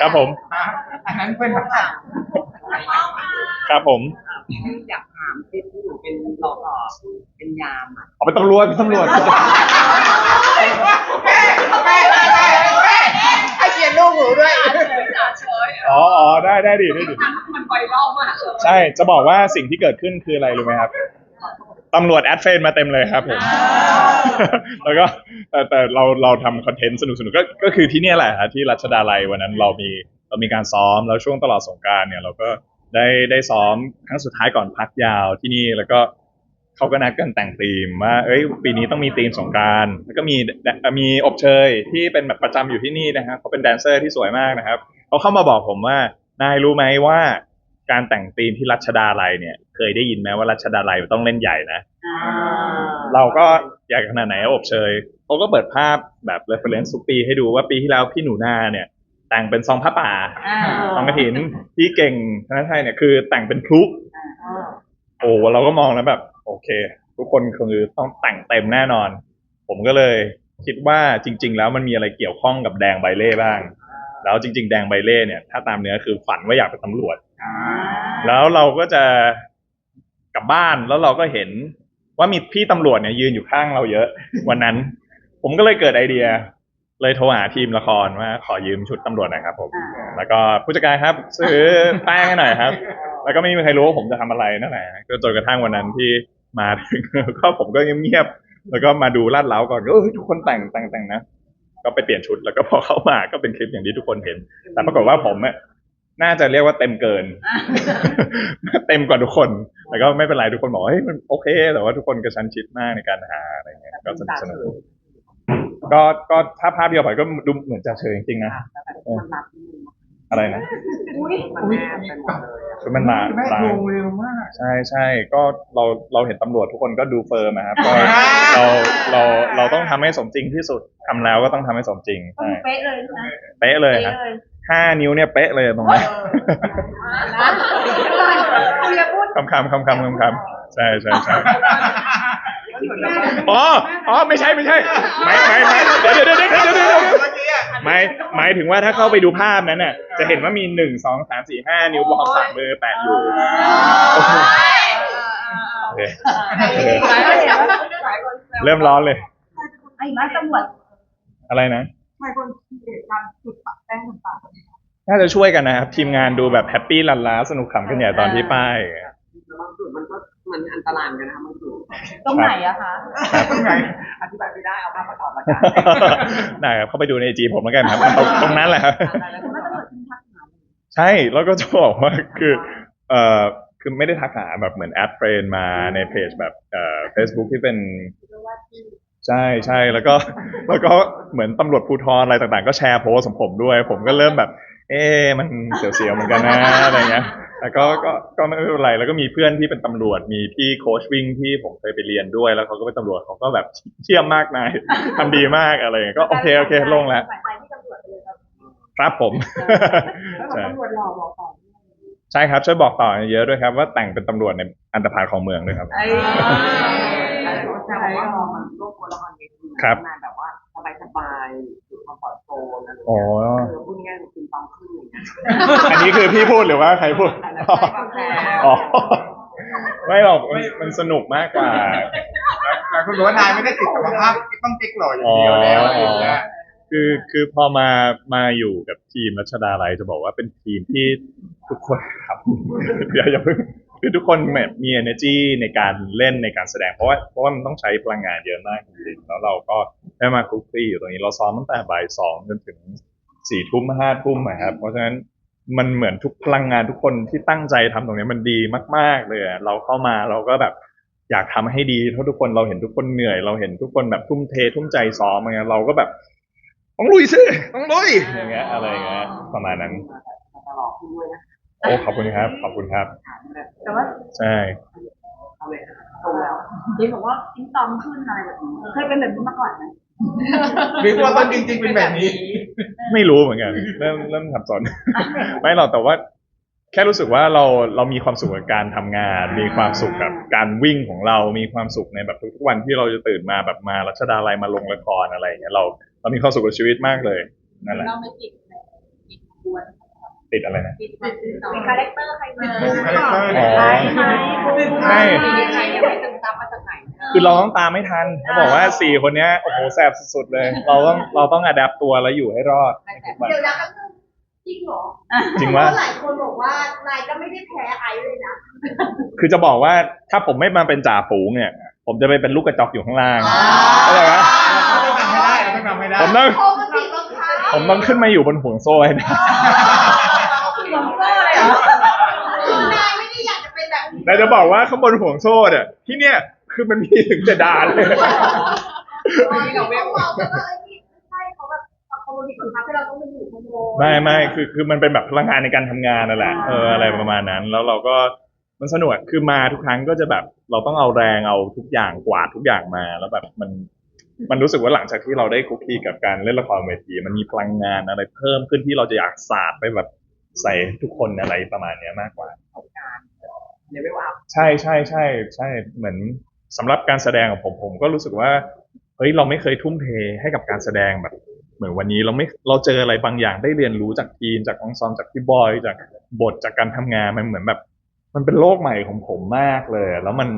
ครับผม อันนั้นเป็นแบบครับผมอยากถามที่ที่หนูเป็นรอต่อเป็นยามอะเอาไปนตำรวจเป็นตำรวจให้เขียนลูกหนูด้วยจ่าเฉยอ๋ออ๋อได้ได้ดิได้ดิมันไวรัลมากเลยใช่จะบอกว่าสิ่งที่เกิดขึ้นคืออะไรรู้ไหมครับ ตำรวจแอดเฟรนมาเต็มเลยครับผมแล้วก็แต่แต่เราเราทำคอนเทนต์สนุกสนุกก็ก็คือที่เนี่ยแหละฮะที่รัชดาลัยวันนั้นเรามีเรามีการซ้อมแล้วช่วงตลอดสงกรารเนี่ยเราก็ได้ได้ซ้อมครั้งสุดท้ายก่อนพักยาวที่นี่แล้วก็เขาก็นัดกันแต่งธีมว่าเอ้ยปีนี้ต้องมีธีมสงกรารแล้วก็มีมีอบเชยที่เป็นแบบประจำอยู่ที่นี่นะครับเขาเป็นแดนเซอร์ที่สวยมากนะครับเขาเข้ามาบอกผมว่านายรู้ไหมว่าการแต่งธีมที่รัชดาลัยเนี่ยเค ยได้ยินไหมว่ารัชดาลัยต้องเล่นใหญ่นะ เราก็อยากขนาดไหนอบเชยเขาก็เปิดภาพแบบ reference ทุกปีให้ดูว่าปีที่แล้วพี่หนูนาเนี่ย แต่งเป็นซองผ้าป่าซองกระถินพี่เก่งธนชัยเนี่ยคือแต่งเป็นพลุโอ้เราก็มองแล้วแบบ โอเค ทุกคนคือต้องแต่งเต็มแน่นอน ผมก็เลยคิดว่าจริง ๆ แล้วมันมีอะไรเกี่ยวข้องกับแดงใบเล่บ้าง แล้วจริง ๆ แดงใบเล่เนี่ย ถ้าตามเนื้อคือฝันว่าอยากเป็นตำรวจแล้วเราก็จะ กลับบ้านแล้วเราก็เห็นว่ามีพี่ตำรวจเนี่ยยืนอยู่ข้างเราเยอะ วันนั้น ผมก็เลยเกิดไอเดีย เลยโทรหาทีมละครว่าขอยืมชุดตำรวจหน่อยครับผม แล้วก็ผู้จัดการครับ ซื้อแป้งให้หน่อยครับ แล้วก็ไม่มีใครรู้ว่าผมจะทำอะไรนั่นแหละก็จนกระทั่งวันนั้นที่มาถึงก็ผมก็เงียบๆแล้วก็มาดูลาดเล้าก่อนก็เออทุกคนแต่งแต่งแต่งนะก็ไปเปลี่ยนชุดแล้วก็พอเข้ามาก็เป็นคลิปอย่างที่ทุกคนเห็น แต่ปรากฏว่าผมอะ น่าจะเรียกว่าเต็มเกิน เต็มกว่าทุกคน แต่ก็ไม่เป็นไรทุกคนบอกว่าเฮ้ยมันโอเค แต่ว่าทุกคนกระชั้นชิดมากในการหาอะไรเงี้ย ก็สนุกสนุกก็ก็ถ้าภาพเดียวไปก็ดูเหมือนจะเฉยจริงๆนะมันรักนิดนึงอะไรนะมันแนบไปหมดเลยอะคือมันมาแม่ลาโยยงเร็วมากใช่ใช่ก็เราเราเห็นตำรวจทุกคนก็ดูเฟิร์มอะครับก็เราเราเราต้องทำให้สมจริงที่สุดทำแล้วก็ต้องทำให้สมจริงต้องใช่เป๊ะเลยนะเป๊ะเลยเป๊ะครับเลย ห้านิ้วเนี่ยเป๊ะเลยตรงนี้นคุณจะพูดคำคำคำคำคำคำใช่ใช่ใช่อ๋ออ๋อไม่ใช่ไม่ใช่ไม่ไม่ไม่เดี๋ยวเดี๋ยวเดี๋ยวเดี๋ยวเดี๋ยวเดี๋ยวหมายหมายถึงว่าถ้าเข้าไปดูภาพนั้นน่ะ จะเห็นว่ามีหนึ่งสองสามสี่ห้านิ้วบล็อกสามมือแปะอยู่เริ่มร้อนเลยไอ้บ้าตำรวจอะไรนะ หลายคนเห็นการจุดปะแป้งต่างน่าจะช่วยกันนะครับ ทีมงานดูแบบแฮปปี้ลันลาสนุกขำกันใหญ่ตอนที่ป้ายแล้วบางจุดมันก็มันอันตรายเหมือนกันนะคะบางจุดๆตรงไหนอะคะตรงไหนอธิบายไม่ได้เอาภาพประกอบมากันได้ครับเข้าไปดูในจีผมแล้วกันครับตรงตรงนั้นแหละครับคุณว่าตำรวจทิ้งทักหาใช่แล้วก็จะบอกว่าคือเอ่อคือไม่ได้ทักหาแบบเหมือนแอดเฟรนมาในเพจแบบเอ่อ Facebook ที่เป็น ใช่ใช่แล้วก็แล้วก็เหมือนตำรวจภูธรอะไรต่างๆ ก็แชร์โพสต์ของผมด้วย ผมก็เริ่มแบบ เอ๊ะมันเสียวๆเหมือนกันนะอะไรเงี้ยแต่ก็ก็ก็ไม่เป็นไรแล้วก็มีเพื่อนที่เป็นตำรวจมีพี่โค้ชวิ่งที่ผมเคยไปเรียนด้วย แล้วเขาก็เป็นตำรวจเขาก็แบบเชี่ยมมากนายทำดีมากอะไรเงี้ยก็โอเคโอเคโล่งแล้วฝ่ายไปที่ตำรวจไปเลยครับครับผมแล้วใช่ตำรวจหล่อบอกต่อใช่ครับช่วยบอกต่อเยอะด้วยครับ ว่าแต่งเป็นตำรวจในอันตรพานของเมืองด้วยครับไอ้ แต่ว่าพอมันรวบรวมละครเวทีครับมาแบบว่าสบายสบายๆอยู่คอมฟอร์ตโซนอะไรอย่างอ๋อเงี้ยเออพูดง่ายๆคือคุณตองขึ้นอย่างเงี้ยอันนี้คือพี่พูดหรือว่าใครพูดอันนั้นใช่บางแพรอ๋อไม่หรอกมันมันสนุกมากกว่าหลายคนบอกว่านายไม่ได้ติดกับภาพที่ต้องติ๊กหล่ออย่างเดียวแล้วอะไรอย่างเงี้ยคือคือพอมามาอยู่กับทีมรัชดาลัยจะบอกว่าเป็นทีมที่ทุกคนครับอย่าอย่าเพิ่ง คือทุกคนแบบมี energy ในการเล่นในการแสดงเพราะว่าเพราะว่ามันต้องใช้พลังงานเยอะมากจริงๆแล้วเราก็ได้มาคุกคีอยู่ตรงนี้เราซ้อมตั้งแต่บ่ายสองจนถึงสี่ทุ่มห้าทุ่มอะครับเพราะฉะนั้นมันเหมือนทุกพลังงานทุกคนที่ตั้งใจทำตรงนี้มันดีมาก ๆ เลยเราเข้ามาเราก็แบบอยากทำให้ดีเท่าทุกคนเราเห็นทุกคนเหนื่อย เราเห็นทุกคนแบบทุ่มเท ทุ่มใจซ้อมอะไรเงี้ยเราก็แบบต้องลุยสิต้องลุยอย่างเงี้ยอะไรเงี้ยประมาณนั้นตลอดขึ้นด้วยนะ โอ้ขอบคุณครับ ขอบคุณครับถามแบบแต่ว่าใช่ เอาเลยตรงแล้วที่บอกว่าทิ้งตองขึ้นอะไรแบบนี้เคยเป็นแบบนี้มาก่อนไหมหรือว่าต้นจริงๆเป็นแบบนี้ ไม่รู้เหมือนกัน เริ่มเริ่มสับสน ไม่หรอกแต่ว่า แค่รู้สึกว่าเราเรามีความสุขกับการทำงาน มีความสุขกับการวิ่งของเรา มีความสุขในแบบทุกๆวันที่เราจะตื่นมาแบบมารัชดาลัยมาลงละครอะไรอย่างเงี้ยเรา เรามีความสุขกับชีวิตมากเลยนั่นแหละเราไม่ติดควร ติดอะไรนะคิดว่าคือต่อมีคาแรคเตอร์ใครมาคาแรคเตอร์ใช่ไหมใช่ใครยังไม่ตึงซับมาจากไหนคือเราต้องตามไม่ทันเขาบอกว่าสี่คนเนี้ยโอ้โหแสบสุดๆเลย เราต้องเราต้องอัดแอปตัวแล้วอยู่ให้รอดเดี๋ยวนะก็คือจริงเหรอจริงว่าหลายคนบอกว่านายก็ไม่ได้แพ้ไอเลยนะคือจะบอกว่าถ้าผมไม่มาเป็นจ่าฝูงเนี่ย ผมจะไปเป็นลูกกระจอกอยู่ข้างล่างเข้าใจไหมเราต้องทำให้ได้เราต้องทำให้ได้ผมต้องโคมันติดรองเท้าผมต้องขึ้นมาอยู่บนห่วงโซ่ให้ได้ หลงโซ่เลยเหรอ คือนายไม่ได้อยากจะเป็น แบบนี้แต่จะบอกว่าข้างบนห่วงโซ่เนี่ยที่เนี่ยคือมันมีถึงจะดานเลยที่เราบอกว่าเออนี่ใช่เขาแบบเขาบริสุทธิ์ให้เราต้องไปอยู่ข้างบนไม่ไม่คือคือมันเป็นแบบพลังงานในการทำงานนั่นแหละเอออะไรประมาณนั้น แล้วเราก็มันสนุกอะคือมาทุกครั้งก็จะแบบ เราต้องเอาแรงเอาทุกอย่างกวาดทุกอย่างมาแล้วแบบมันมันรู้สึกว่าหลังจากที่เราได้คุกคีกับการเล่นละครเวที มันมีพลังงานอะไรเพิ่มขึ้นที่เราจะอยากสาดไปแบบใส่ทุกคนอะไรประมาณเนี้ยมากกว่า เดี๋ยวไม่ว่าใช่ใช่ใช่ใช่เหมือนสำหรับการแสดงของผมผมก็รู้สึกว่าเฮ้ยเราไม่เคยทุ่มเทให้กับการแสดงแบบเหมือนวันนี้เราไม่เราเจออะไรบางอย่างได้เรียนรู้จากทีมจากองซอมจากพี่บอยจากบทจากการทำงานมันเหมือนแบบ มันเป็นโลกใหม่ของผมมากเลย แล้วมัน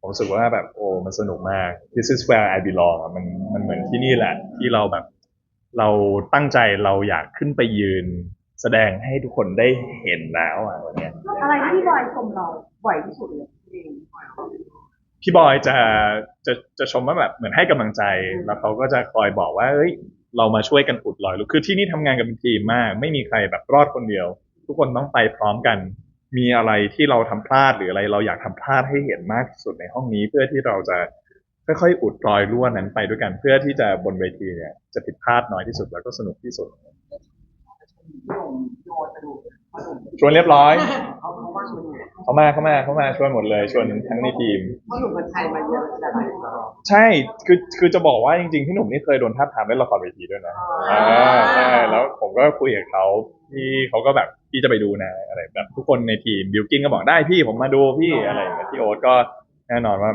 ผมรู้สึกว่าแบบโอ้มันสนุกมาก this is where I belong อะมันมันเหมือนที่นี่แหละ ที่เราแบบ เราตั้งใจเราอยากขึ้นไปยืน แสดงให้ทุกคนได้เห็นแล้วอะวันเนี้ย อะไรที่พี่บอยชมเราบ่อยที่สุดเลยพี่บอยจะจะจะชมว่าแบบเหมือนให้กำลังใจ แล้วเขาก็จะคอยบอกว่าเฮ้ยเรามาช่วยกันอุดรอยลูกคือที่นี่ทำงานกันเป็นทีมมาก ไม่มีใครแบบรอดคนเดียว ทุกคนต้องไปพร้อมกัน มีอะไรที่เราทำพลาดหรืออะไร เราอยากทำพลาดให้เห็นมากที่สุดในห้องนี้ เพื่อที่เราจะค่อยๆอุดรอยรั่วนั้นไปด้วยกัน เพื่อที่จะบนเวทีเนี่ยจะผิดพลาดน้อยที่สุดแล้วก็สนุกที่สุด ชวนเรียบร้อยเขาเขาว่างมันอยู่เขามาเขามาเขามาชวนหมดเลย ชวนทั้งในทีมเพราะหนุ่มกัญชัยมาเยอะจะได้ใช่ คือคือจะบอกว่าจริงๆพี่หนุ่มนี่เคยโดนท้าบทามเล่นละครเวทีด้วยนะอ่าใช่แล้วผมก็คุยกับเขาพี่เขาก็แบบพี่จะไปดูนะอะไรแบบทุกคนในทีมบิวกินก็บอกได้พี่ผมมาดูพี่อะไรอย่างเงี้ยพี่โอ๊ตก็แน่นอนว่า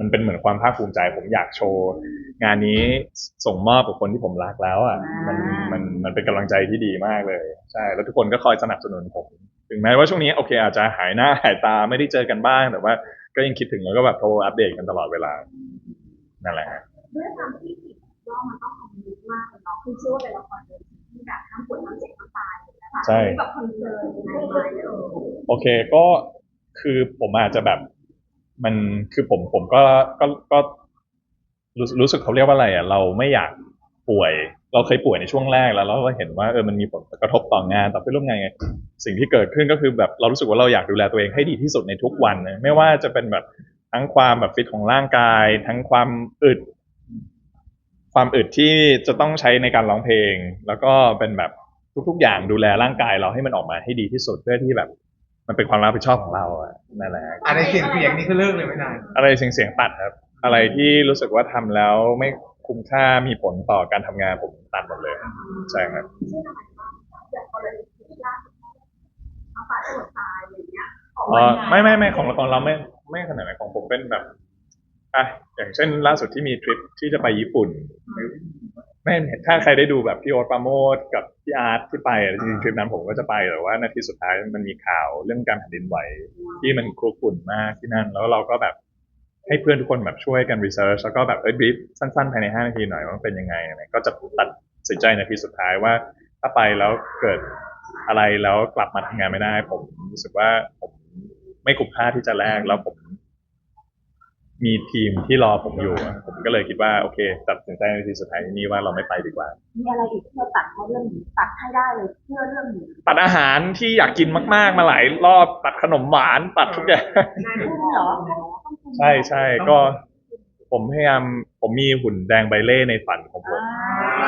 มันเป็นเหมือนความภาคภูมิใจผมอยากโชว์งานนี้ส่งมอบกับคนที่ผมรักแล้วอะมันมันมันเป็นกำลังใจที่ดีมากเลย ใช่แล้วทุกคนก็คอยสนับสนุนผม ถึงแม้ว่าช่วงนี้โอเค อาจจะหายหน้าหายตาไม่ได้เจอกันบ้าง แต่ว่าก็ยังคิดถึงแล้วก็แบบโทรอัปเดตกันตลอดเวลา นั่นแหละฮะด้วยความที่ผิดย่อมันต้องคอมมิตมากเลยเนาะคือเชื่อว่าเป็นละครเวทีที่แบบทั้งปวดทั้งเจ็บทั้งตายเลยนะคะใช่แบบคอนเสิร์ตในไม้เลยโอเคก็คือผมอาจจะแบบ มันคือผมผมก็ก็ก็รู้รู้สึกเขาเรียกว่าอะไรอะเราไม่อยากป่วย เราเคยป่วยในช่วงแรกแล้วเราก็เห็นว่าเออมันมีผลกระทบต่องานต่อเพื่อนร่วมงานไงสิ่งที่เกิดขึ้นก็คือแบบเรารู้สึกว่าเราอยากดูแลตัวเองให้ดีที่สุดในทุกวันนะไม่ว่าจะเป็นแบบทั้งความแบบฟิตของร่างกาย ทั้งความอึด ความอึดที่จะต้องใช้ในการร้องเพลง แล้วก็เป็นแบบทุก ๆ อย่างดูแลร่างกายเราให้มันออกมาให้ดีที่สุดเพื่อที่แบบ มันเป็นความรับผิดชอบของเราอะนั่นแหละ อะไรเสียงเสียงนี่คือเลิกเลยไม่นานอะไรเสียงเสียงตัดครับ อะไรที่รู้สึกว่าทำแล้วไม่คุ้มค่ามีผลต่อการทำงานผมตัดหมดเลย ใช่ครับอย่างกรณีที่ล่าสุดเอาปลาสมุทรตายอะไรเงี้ยออกเอมาอไม่ไม่ไม่ของละครเราไม่ไม่ขนาดนั้นของผมเป็นแบบอะอย่างเช่นล่าสุดที่มีทริปที่จะไปญี่ปุ่น ไม่ถ้าใครได้ดูแบบพี่โอ๊ตปราโมดกับพี่อาร์ตที่ไปอะจริงๆทริปนั้นผมก็จะไปแต่ว่านาทีสุดท้ายมันมีข่าวเรื่องการแผ่นดินไหวที่มันครุกรุ่นมากที่นั่น แล้วเราก็แบบให้เพื่อนทุกคนแบบช่วยกันรีเสิร์ชแล้วก็แบบเอ้ยบรีฟสั้นๆภายในห้านาทีหน่อยว่ามันเป็นยังไงอะไรก็จะตัดสินใจนาทีสุดท้ายว่า ถ้าไปแล้วเกิดอะไรแล้วกลับมาทำงานไม่ได้ ผมรู้สึกว่าผมไม่คุ้มค่าที่จะแลกแล้วผม มีทีมที่รอผมอยู่อะผมก็เลยคิดว่าโอเค ตัดสินใจในทีสุดท้ายนี้ว่าเราไม่ไปดีกว่า มีอะไรอีกที่เราตัดเพราะเรื่องนี้ตัดให้ได้เลยเพื่อเรื่องนี้ตัดอาหารที่อยากกินมาก ๆ มาหลายรอบตัดขนมหวานตัดทุกอย่างพุ่มเหรอใช่ใช่ก็ ผมพยายามผมมีหุ่นแดงใบเล่ในฝันของผม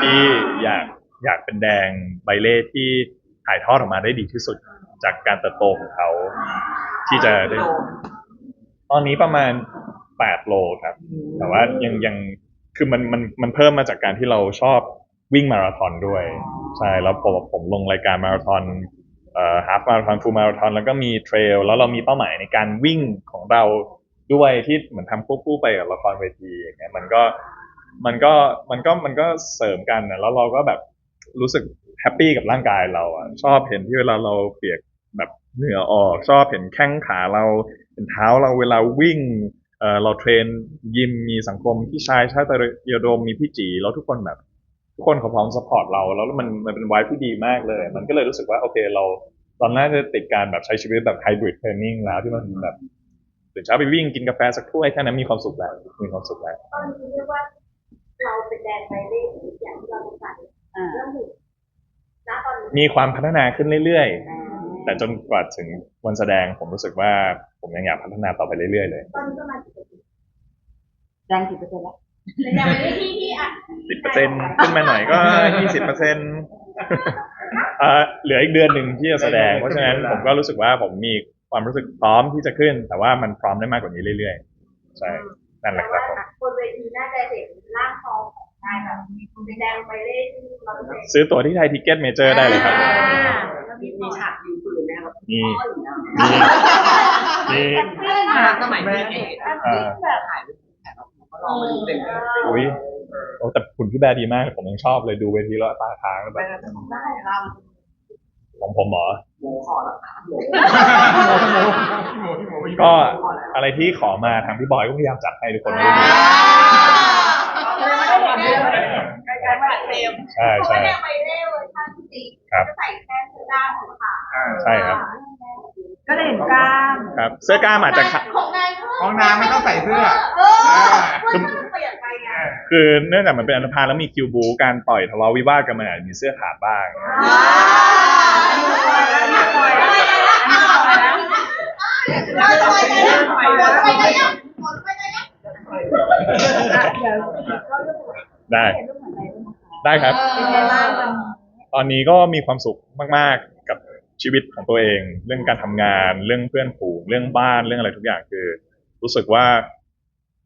ที่อยากอยากเป็นแดงใบเล่ที่ถ่ายทอดออกมาได้ดีที่สุดจากการเติบโตของเขา ที่จะได้ ตอนนี้ประมาณ แปดโลครับ แต่ว่ายังยังคือมันมันมันเพิ่มมาจากการที่เราชอบวิ่งมาราธอนด้วย ใช่แล้วผมผมลงรายการมาราธอนเอ่อฮาฟมาราธอนฟูลมาราธอนแล้วก็มีเทรลแล้วเรามีเป้าหมายในการวิ่งของเราด้วยที่เหมือนทำควบคู่ไปกับละครเวทีอย่างเงี้ยมันก็มันก็มันก็มันก็เสริมกันนะแล้วเราก็แบบรู้สึกแฮปปี้กับร่างกายเราอะชอบเห็นที่เวลาเราเปียกแบบเหงื่อออก ชอบเห็นแข้งขาเรา เห็นเท้าเราเวลาวิ่ง เออเราเทรนยิมมีสังคมพี่ชายชาติตยโดมมีพี่จีแล้วทุกคนแบบ ทุกคนเขาพร้อมสปอร์ตเรา แล้วมันมันเป็นไวท์ที่ดีมากเลย มันก็เลยรู้สึกว่าโอเคเราตอนแรกจะติดการแบบใช้ชีวิตแบบไฮบริดเทรนนิ่งแล้วที่มันแบบตื่นเช้าไปวิ่งกินกาแฟสักถ้วยแค่นั้นมีความสุขแล้วมีความสุขแล้วตอนนี้เรียกว่าเราเป็นแดนไปได้อย่างที่เราต้องการอ่าเรื่องหนึ่งณตอนนี้มีความพัฒนาขึ้นเรื่อยๆ แต่จนกว่าถึงวันแสดงผมรู้สึกว่าผมยังอยากพัฒนาต่อไปเรื่อยๆเลยตอนนี้ประมาณกี่เปอร์เซ็นต์แดงกี่เปอร์เซ็นต์แล้วแต่ยังไม่ได้ที่ที่อะสิบเปอร์เซ็นขึ้นมาหน่อยก็ยี่สิบเปอร์เซ็นต์เหลืออีกเดือนหนึ่งที่จะแสดง เพราะฉะนั้นผมก็รู้สึกว่าผมมีความรู้สึกพร้อมที่จะขึ้น แต่ว่ามันพร้อมได้มากกว่านี้เรื่อยๆ ใช่ นั่นแหละครับผมบนเวทีน่าจะเห็นร่างทองของ นายแบบมีคุณแดงไปได้ที่เราเป็นซื้อตั๋วที่ไทยทิเก็ตเมเจอร์ได้เลยครับมีมีฉากยิงปืนไหมครับมี พ่ออยู่แล้วมีสมัยที่เอกอ่าถ่ายรูปถ่ายรูปก็ลองมาดูเต็มเลยอุ้ยโอ้แต่คุณพี่แบร์ดีมาก ผมยังชอบเลยดูเวทีแล้วตาค้างแบบได้เราของผมเหมอโมขอแล้วค่ะโมก็อะไรที่ขอมาทางพี่บอยก็พยายามจัดให้ทุกคนเลย ใกล้ๆมาเต็มใช่เขาใช่ไม่ได้ไปเร่เวอร์ชันที่สี่ครับจะใส่แค่เสื้อด้านของขาใช่ครับ ก็ได้เห็นกล้ามครับเสื้อกล้ามอาจจะขาของนายของนางไม่ต้องใส่เสื้อเออเพื่อนเปลี่ยนไปไงคือเนื่องจากมันเป็นอันธพาลแล้วมีคิวบูการต่อยทะเลาะวิวาทกันมันอาจจะมีเสื้อขาดบ้าง ได้ได้ครับ เป็นไงบ้างวันนี้ตอนนี้ก็มีความสุขมาก ๆ กับชีวิตของตัวเอง เรื่องการทำงาน เรื่องเพื่อนฝูง เรื่องบ้าน เรื่องอะไรทุกอย่างคือ รู้สึกว่า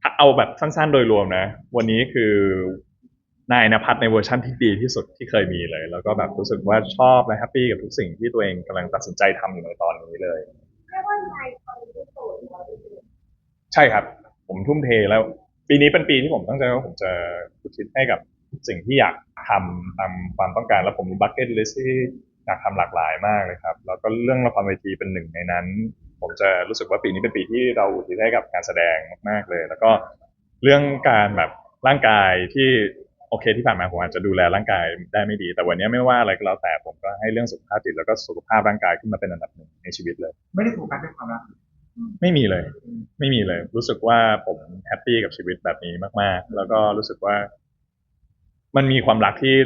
ถ้าเอาแบบสั้น ๆ โดยรวมนะ วันนี้คือนายนภัสในเวอร์ชั่นที่ดีที่สุดที่เคยมีเลย แล้วก็แบบรู้สึกว่าชอบและแฮปปี้กับทุกสิ่งที่ตัวเองกำลังตัดสินใจทำอยู่ในตอนนี้เลย เรียกว่านายตอนนี้โสดเราได้ดีใช่ครับ ผมทุ่มเทแล้ว ปีนี้เป็นปีที่ผมตั้งใจว่าผมจะอุทิศให้กับสิ่งที่อยากทำตามความต้องการ แล้วผมมีบัคเก็ตลิสที่อยากทำหลากหลายมากเลยครับแล้วก็เรื่องละครเวทีเป็นหนึ่งในนั้น ผมจะรู้สึกว่าปีนี้เป็นปีที่เราอุทิศให้กับการแสดงมากๆเลย แล้วก็เรื่องการแบบร่างกายที่โอเคที่ผ่านมาผมอาจจะดูแลร่างกายได้ไม่ดี แต่วันนี้ไม่ว่าอะไรก็แล้วแต่ผมก็ให้เรื่องสุขภาพจิตแล้วก็สุขภาพร่างกายขึ้นมาเป็นอันดับหนึ่งในชีวิตเลย ไม่ได้โฟกัสเรื่องความรัก ไม่มีเลย ไม่มีเลย รู้สึกว่าผมแฮปปี้กับชีวิตแบบนี้มาก ๆ แล้วก็รู้สึกว่า มันมีความรักที่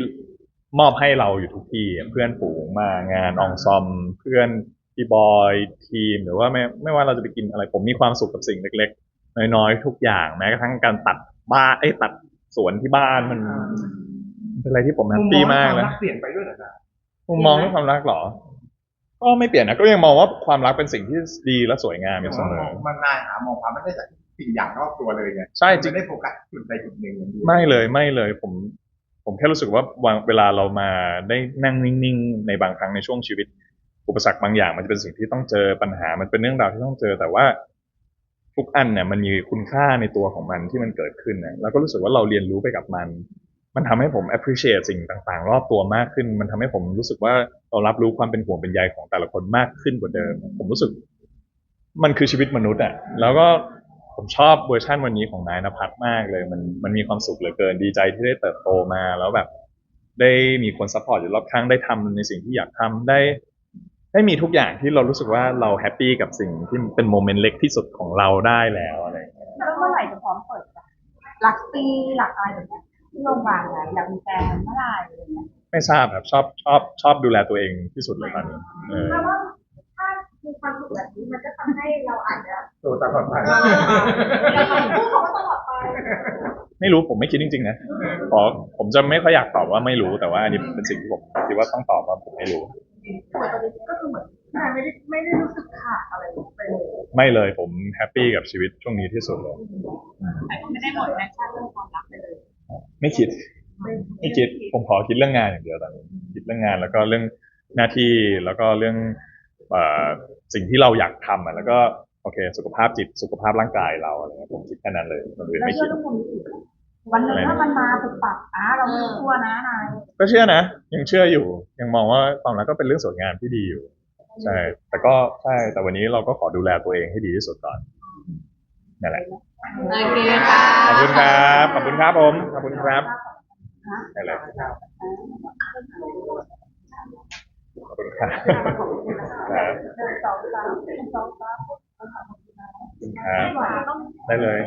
มอบให้เราอยู่ทุกที่เพื่อนฝูงมางานอองซอม เพื่อนพี่บอยทีม หรือว่าไม่ไม่ว่าเราจะไปกินอะไร ผมมีความสุขกับสิ่งเล็ก ๆ น้อยๆทุกอย่างแม้กระทั่งการตัดบ้านไอ้ยตัดสวนที่บ้านมันมัน เป็นอะไรที่ผมแฮปปี้มากมุเลยรักเปลี่ยนไปด้วยเหรอนะมุมมองเรื่องความรักเหรอ ก็ไม่เปลี่ยนนะก็ยังมองว่าความรักเป็นสิ่งที่ดีและสวยงามอยู่เสมอ มันนายหามองความไม่ได้จากสิ่งอย่างรอบตัวเลยไงใช่จริง ไม่ได้โฟกัสจุดใดจุดหนึ่งอย่างเดียวไม่เลยไม่เลยผม ผมแค่รู้สึกว่าวันเวลาเรามาได้นั่งนิ่งๆ ในบางครั้งในช่วงชีวิต อุปสรรคบางอย่าง มันจะเป็นสิ่งที่ต้องเจอปัญหามันเป็นเรื่องราวที่ต้องเจอแต่ว่า ทุกอันเนี่ยมันมีคุณค่าในตัวของมันที่มันเกิดขึ้นนะแล้วก็รู้สึกว่าเราเรียนรู้ไปกับมัน มันทำให้ผม appreciate สิ่งต่างๆ รอบตัวมากขึ้น มันทำให้ผมรู้สึกว่าเรารับรู้ความเป็นห่วงเป็นใยของแต่ละคนมากขึ้นกว่าเดิม ผมรู้สึก มันคือชีวิตมนุษย์อะ แล้วก็ผมชอบเวอร์ชันวันนี้ของนายนภัสมากเลย มันมันมีความสุขเหลือเกิน ดีใจที่ได้เติบโตมา แล้วแบบ ได้มีคนซัพพอร์ตอยู่รอบข้าง ได้ทำในสิ่งที่อยากทำได้ ได้มีทุกอย่างที่เรารู้สึกว่าเราแฮปปี้กับสิ่งที่เป็นโมเมนต์เล็กที่สุดของเราได้แล้วอะไรอย่างเงี้ยแล้วเมื่อไหร่จะพร้อมเปิดจ้ะหลักปีหลักอะไรแบบนี้ ที่โรงพยาบาลอะอยากมีแฟนเมื่อไหร่อะไรเงี้ยไม่ทราบครับชอบชอบชอบดูแลตัวเองที่สุดเลยตอนนี้เออ เพราะว่าถ้ามีความสุขแบบนี้มันก็ทำให้เราอาจจะตัวตาผ่อนผันเราพูดเขาก็ตลอดไปไม่รู้ผมไม่คิดจริงๆนะขอผมจะไม่ค่อยอยากตอบว่าไม่รู้แต่ว่าอันนี้เป็นสิ่งที่ผมคิดว่าต้องตอบว่าผมไม่รู้ก็คือเหมือนนายไม่ได้ไม่ได้รู้สึกขาดอะไรไปเลยไม่เลยผมแฮปปี้กับชีวิตช่วงนี้ที่สุดเลยไม่ได้หมดแพชชั่นเรื่องความรัก ไม่คิด ไม่คิดผมขอคิดเรื่องงานอย่างเดียวตอนนี้คิดเรื่องงานแล้วก็เรื่องหน้าที่แล้วก็เรื่องสิ่งที่เราอยากทำอะแล้วก็โอเค สุขภาพจิตสุขภาพร่างกายเราอะไรเงี้ยผมคิดแค่นั้นเลยไม่คิดวันหนึ่งถ้ามันมาปุบปับอะเราไม่กลัวนะนายก็เชื่อนะยังเชื่ออยู่ ยังมองว่าตอนนั้นก็เป็นเรื่องส่วนงานที่ดีอยู่ใช่แต่ก็ใช่แต่วันนี้เราก็ขอดูแลตัวเองให้ดีที่สุดก่อนนั่นแหละ โอเคค่ะ ขอบคุณครับ ขอบคุณครับผม ขอบคุณครับอะไรขอบคุณครับครับได้เลย